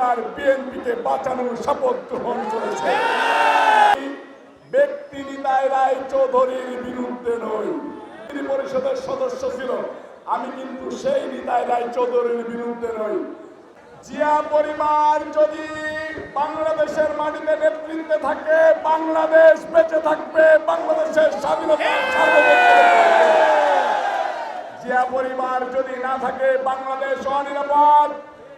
মাগুরার বিএনপিকে বাঁচানোর শপথ গ্রহণ করেছে। ব্যক্তি নিতাই রায় চৌধুরীর বিরুদ্ধে নই তিনি পরিষদের সদস্য ছিল। আমি কিন্তু সেই নিতাই রায় চৌধুরীর বিরুদ্ধে নই। জিয়া পরিবার যদি বাংলাদেশের মাটিতে নেতৃত্বে থাকে, বাংলাদেশ বেঁচে থাকবে, বাংলাদেশের স্বাধীনতা জিয়া পরিবার যদি না থাকে, বাংলাদেশ অনিরাপদ।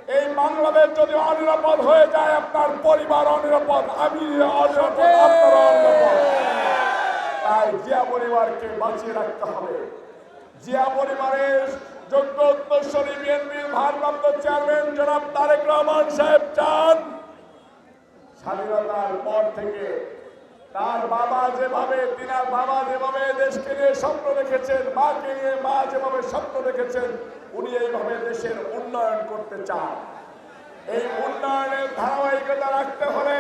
এই বাংলাদেশ যদি অনিরাপদ হয়ে যায় আপনার পরিবার অনিরাপদ আমি অনিরাপদ আপনারা অনিরাপদ। তাই জিয়া পরিবারকে বাঁচিয়ে রাখতে হবে। জিয়া পরিবারের যোগ্য উত্তরসরী বিএনপির ভারপ্রাপ্ত চেয়ারম্যান জনাব তারেক রহমান সাহেব চান স্বাধীনতার পর থেকে তার বাবা যেভাবে তিনার বাবা যেভাবে দেশকে নিয়ে স্বপ্ন রেখেছেন মাকে নিয়ে মা যেভাবে স্বপ্ন রেখেছেন উনি এইভাবে দেশের উন্নয়ন করতে চান। এই উন্নয়নের ধারাবাহিকতা রাখতে হলে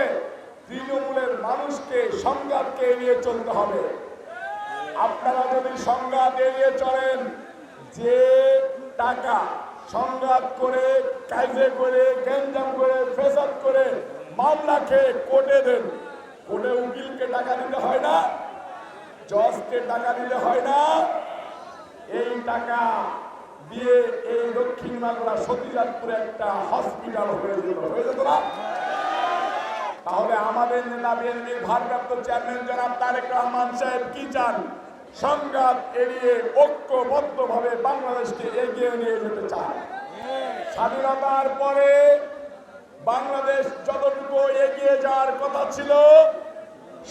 তৃণমূলের মানুষকে সংঘাতকে এড়িয়ে চলতে হবে? আপনারা যদি সংঘাত এড়িয়ে চলেন, যে টাকা সংঘাত করে কাজে করে, গ্যাঞ্জাম করে, ফেসাদ করে মামলা খেয়ে কোর্টে দেন, কোর্টে উকিলকে টাকা দিতে হয় না? জজকে টাকা দিতে হয় না? এই টাকা দিয়ে এই দক্ষিণ বাংলা সতীজাতপুরে একটা হসপিটাল হয়ে যেত হয়ে যেত না? তাহলে আমাদের নেতা বিএনপির ভারপ্রাপ্ত চেয়ারম্যান জনাব তারেক রহমান সাহেব কি চান? সংঘাত এড়িয়ে ঐক্যবদ্ধভাবে বাংলাদেশকে এগিয়ে নিয়ে যেতে চান। স্বাধীনতার পরে বাংলাদেশ যতটুকু এগিয়ে যাওয়ার কথা ছিল,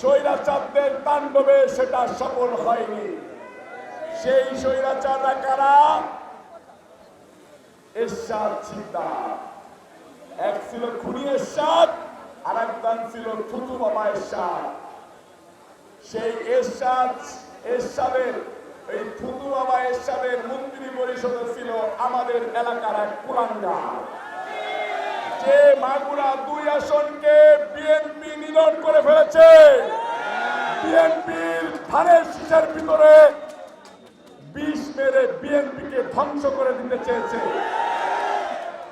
স্বৈরাচারদের তাণ্ডবে সেটা সফল হয়নি। সেই স্বৈরাচাররা কারা? এরশাদ সিদ্দার এক ছিল খুনি এরশাদ আর একজন ছিল থুতু বাবা এরশাদ। সেই এরশাদ, এরশাদের, এই থুতু বাবা এরশাদের মন্ত্রী পরিষদে ছিল আমাদের এলাকার এক কুলাঙ্গার যে মাগুরা দুই আসনকে বিএনপি নিধন করে ফেলেছে। বিএনপির ধানের শীষের ভিতরে মেরে বিএনপিকে ধ্বংস করে দিতে চেয়েছে।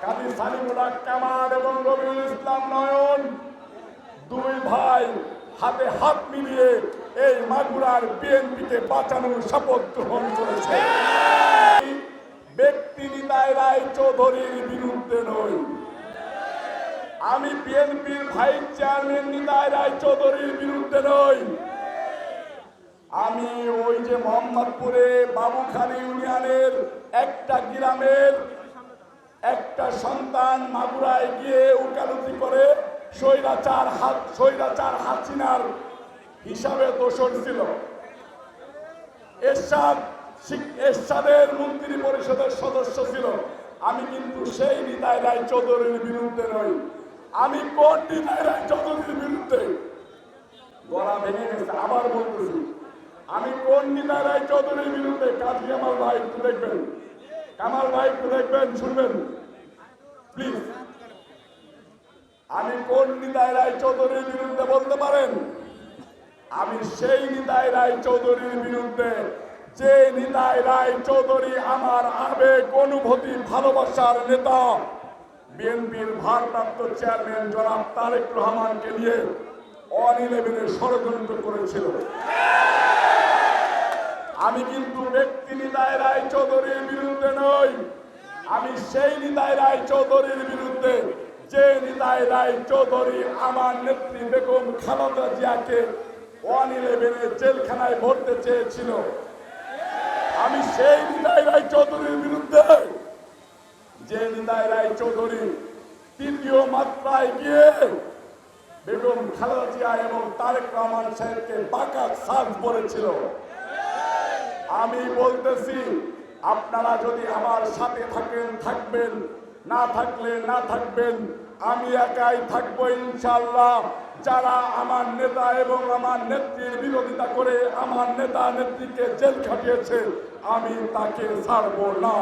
কাজী সালিমুল্লাহ কামাল এবং রবিউল ইসলাম নয়ন, দুই ভাই হাতে হাত মিলিয়ে এই মাগুরার বিএনপিকে বাঁচানোর শপথ গ্রহণ করেছে। ব্যক্তি নিতাই রায় চৌধুরীর বিরুদ্ধে নই আমি বিএনপির ভাইস চেয়ারম্যান নিতাই রায় চৌধুরীর বিরুদ্ধে নই আমি ওই যে মোহাম্মদপুরে বাবুখালী ইউনিয়নের একটা গ্রামের একটা সন্তান মাগুরায় গিয়ে উকালতি করে স্বৈরাচার হাত, স্বৈরাচার হাসিনার হিসাবে দোষর ছিল। এরশাদ এরশাদের মন্ত্রী পরিষদের সদস্য ছিল। আমি কিন্তু সেই নিতাই রায় চৌধুরীর বিরুদ্ধে নই। আমি কোন নিতাই রায় চৌধুরীর বিরুদ্ধে? গলা ভেঙে গেছে, আবার বলতেছি। আমি কোন নিতাই রায় চৌধুরীর বিরুদ্ধে কাজী আমার ভাই একটু দেখবেন। কামাল ভাই একটু দেখবেন, শুনবেন। প্লিজ আমি কোন নিতাই রায় চৌধুরীর বিরুদ্ধে বলতে পারেন, আমি সেই নিতাই রায় চৌধুরীর বিরুদ্ধে, যে নিতাই রায় চৌধুরী আমার আবেগ, অনুভূতি, ভালোবাসার নেতা, বিএনপির ভারপ্রাপ্ত চেয়ারম্যান জনাব তারেক রহমানকে নিয়ে অন ইলেভেনে ষড়যন্ত্র করেছিল। আমি কিন্তু ব্যক্তি নিতাই রায় চৌধুরীর বিরুদ্ধে নই। আমি সেই নিতাই রায় চৌধুরীর বিরুদ্ধে, যে নিতাই রায় চৌধুরী আমার নেত্রী বেগম খালেদা জিয়াকে ওয়ান ইলেভেনে জেলখানায় ভরতে চেয়েছিল। আমি সেই নিতাই রায় চৌধুরীর বিরুদ্ধে, যে নিতাই রায় চৌধুরী তৃতীয় মাত্রায় গিয়ে বেগম খালেদা জিয়া এবং তারেক রহমান সাহেবকে বাঁকা সাজ বলেছিল আমি বলতেছি, আপনারা যদি আমার সাথে থাকেন, থাকবেন, না থাকলে না থাকবেন, আমি একাই থাকব ইনশাল্লাহ যারা আমার নেতা এবং আমার নেত্রীর বিরোধিতা করে আমার নেতা নেত্রীকে জেল খাটিয়েছে, আমি তাকে ছাড়বো না।